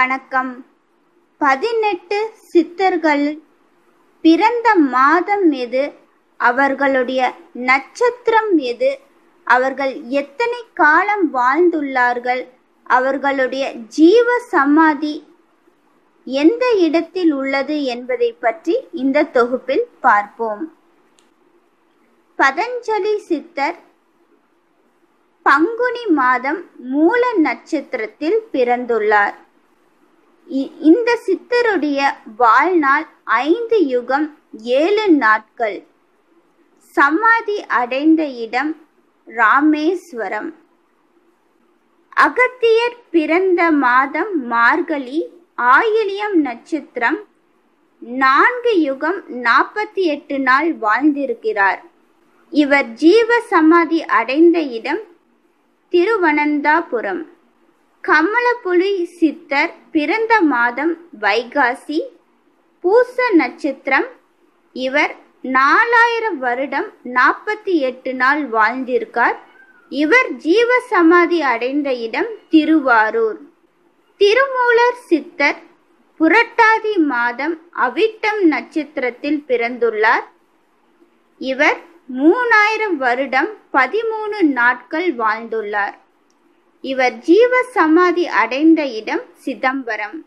வணக்கம். பதினெட்டு சித்தர்கள் பிறந்த மாதம் எது? அவர்களுடைய நட்சத்திரம் எது? அவர்கள் எத்தனை காலம் வாழ்ந்துள்ளார்கள்? அவர்களுடைய ஜீவ சமாதி எந்த இடத்தில் உள்ளது என்பதை பற்றி இந்த தொகுப்பில் பார்ப்போம். பதஞ்சலி சித்தர் பங்குனி மாதம் மூல நட்சத்திரத்தில் பிறந்துள்ளார். இந்த சித்தருடைய வாழ்நாள் ஐந்து யுகம் ஏழு நாட்கள். சமாதி அடைந்த இடம் ராமேஸ்வரம். அகத்தியர் பிறந்த மாதம் மார்கழி ஆயிலியம் நட்சத்திரம் நான்கு யுகம் நாற்பத்தி எட்டு நாள் வாழ்ந்திருக்கிறார். இவர் ஜீவ சமாதி அடைந்த இடம் திருவனந்தாபுரம். கமலப்புலி சித்தர் பிறந்த மாதம் வைகாசி பூச நட்சத்திரம். இவர் நாலாயிரம் வருடம் நாற்பத்தி எட்டு நாள் வாழ்ந்திருக்கார். இவர் ஜீவ சமாதி அடைந்த இடம் திருவாரூர். திருமூலர் சித்தர் புரட்டாதி மாதம் அவிட்டம் நட்சத்திரத்தில் பிறந்துள்ளார். இவர் மூணாயிரம் வருடம் பதிமூணு நாட்கள் வாழ்ந்துள்ளார். இவர் ஜீவ சமாதி அடைந்த இடம் சிதம்பரம்.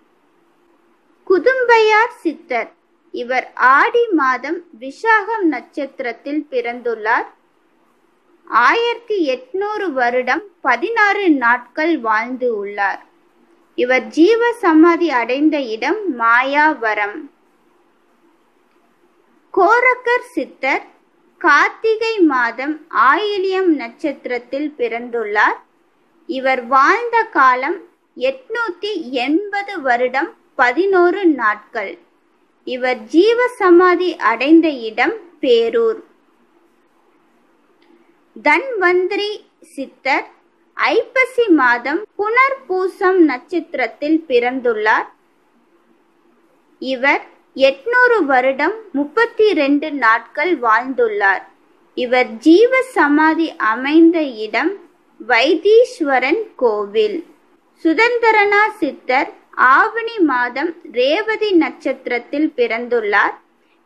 குதும்பையார் சித்தர். இவர் ஆடி மாதம் விசாகம் நட்சத்திரத்தில் பிறந்துள்ளார். ஆயிரத்தி எட்நூறு வருடம் பதினாறு நாட்கள் வாழ்ந்து உள்ளார். இவர் ஜீவ சமாதி அடைந்த இடம் மாயாவரம். கோரக்கர் சித்தர் கார்த்திகை மாதம் ஆயிலியம் நட்சத்திரத்தில் பிறந்துள்ளார். இவர் வாழ்ந்த காலம் எட்நூத்தி எண்பது வருடம் பதினோரு நாட்கள். இவர் ஜீவ சமாதி அடைந்த இடம் பேரூர். தன்வந்திரி சித்தர் ஐப்பசி மாதம் புனர்பூசம் நட்சத்திரத்தில் பிறந்துள்ளார். இவர் எட்நூறு வருடம் முப்பத்தி ரெண்டு நாட்கள் வாழ்ந்துள்ளார். இவர் ஜீவ சமாதி அமைந்த இடம் வைத்தீஸ்வரன் கோவில். சுதந்திரனா சித்தர் ஆவணி மாதம் ரேவதி நட்சத்திரத்தில் பிறந்துள்ளார்.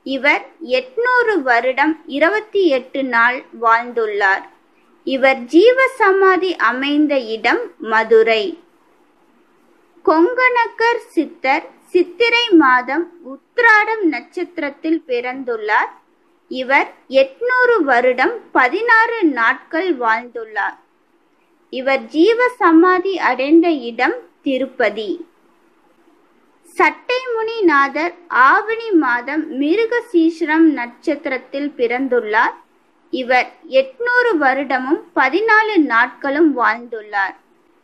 இவர் எட்நூறு வருடம் இருபத்தி எட்டு நாள் வாழ்ந்துள்ளார். இவர் ஜீவ சமாதி அமைந்த இடம் மதுரை. கொங்கணக்கர் சித்தர் சித்திரை மாதம் உத்ராடம் நட்சத்திரத்தில் பிறந்துள்ளார். இவர் எட்நூறு வருடம் பதினாறு நாட்கள் வாழ்ந்துள்ளார். இவர் ஜீவ சமாதி அடைந்த இடம் திருப்பதி. சட்டைமுனிநாதர் ஆவணி மாதம் மிருகசீஷரம் நட்சத்திரத்தில் பிறந்துள்ளார். இவர் எட்நூறு வருடமும் பதினாலு நாட்களும் வாழ்ந்துள்ளார்.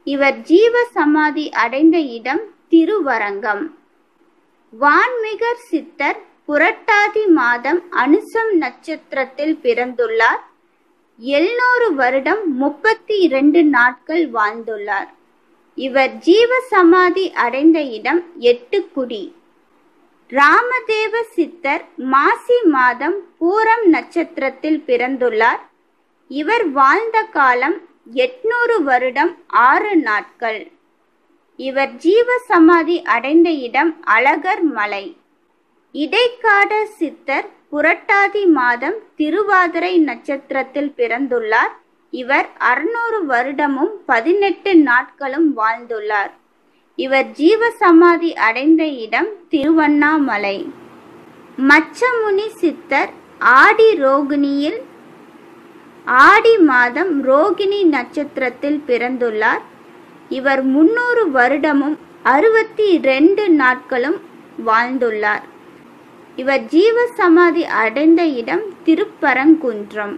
இவர் ஜீவ சமாதி அடைந்த இடம் திருவரங்கம். வான்மிகர் சித்தர் புரட்டாதி மாதம் அனுசம் நட்சத்திரத்தில் பிறந்துள்ளார். எழுநூறு வருடம் முப்பத்தி இரண்டு நாட்கள் வாழ்ந்துள்ளார். இவர் ஜீவ சமாதி அடைந்த இடம் எட்டுக்குடி ராமதேவ சித்தர் மாசி மாதம் பூரம் நட்சத்திரத்தில் பிறந்துள்ளார். இவர் வாழ்ந்த காலம் எட்நூறு வருடம் ஆறு நாட்கள். இவர் ஜீவ சமாதி அடைந்த இடம் அழகர் மலை. இடைக்காட சித்தர் புரட்டாதி மாதம் திருவாதிரை நட்சத்திரத்தில் பிறந்துள்ளார். இவர் அறுநூறு வருடமும் பதினெட்டு நாட்களும் வாழ்ந்துள்ளார். இவர் ஜீவ சமாதி அடைந்த இடம் திருவண்ணாமலை. மச்சமுனி சித்தர் ஆடி ரோகிணியில் ஆடி மாதம் ரோகிணி நட்சத்திரத்தில் பிறந்துள்ளார். இவர் முன்னூறு வருடமும் அறுபத்தி ரெண்டு நாட்களும் வாழ்ந்துள்ளார். இவர் ஜீவ சமாதி அடைந்த இடம் திருப்பரங்குன்றம்.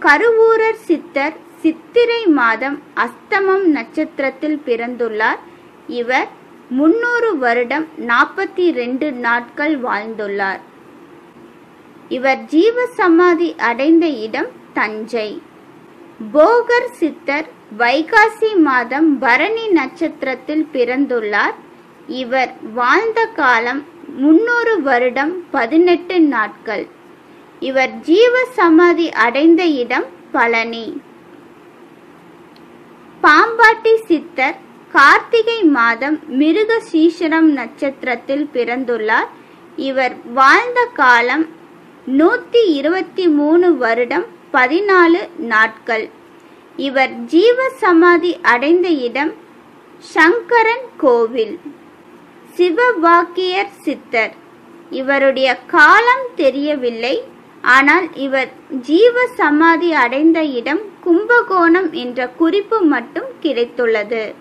கருவூரர் சித்தர் சித்திரை மாதம் அஸ்தமம் நட்சத்திரத்தில் பிறந்துள்ளார். இவர் முன்னூறு வருடம் நாற்பத்தி ரெண்டு நாட்கள் வாழ்ந்துள்ளார். இவர் ஜீவ சமாதி அடைந்த இடம் தஞ்சை. போகர் சித்தர் வைகாசி மாதம் பரணி நட்சத்திரத்தில் பிறந்துள்ளார். இவர் வாழ்ந்த காலம் முன்னூறு வருடம் பதினெட்டு நாட்கள். இவர் ஜீவ சமாதி அடைந்த இடம் பழனி. பாம்பாட்டி சித்தர் கார்த்திகை மாதம் மிருக சீஷரம் நட்சத்திரத்தில் பிறந்துள்ளார். இவர் வாழ்ந்த காலம் நூத்தி இருபத்தி மூணு வருடம் பதினாலு நாட்கள். இவர் ஜீவ சமாதி அடைந்த இடம் சங்கரன் கோவில். சிவவாக்கியர் சித்தர். இவருடைய காலம் தெரியவில்லை. ஆனால் இவர் ஜீவ சமாதி அடைந்த இடம் கும்பகோணம் என்ற குறிப்பு மட்டும் கிடைத்துள்ளது.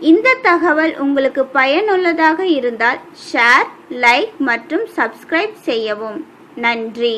இந்த தகவல் உங்களுக்கு பயனுள்ளதாக இருந்தால் ஷேர் லைக் மற்றும் சப்ஸ்கிரைப் செய்யவும். நன்றி.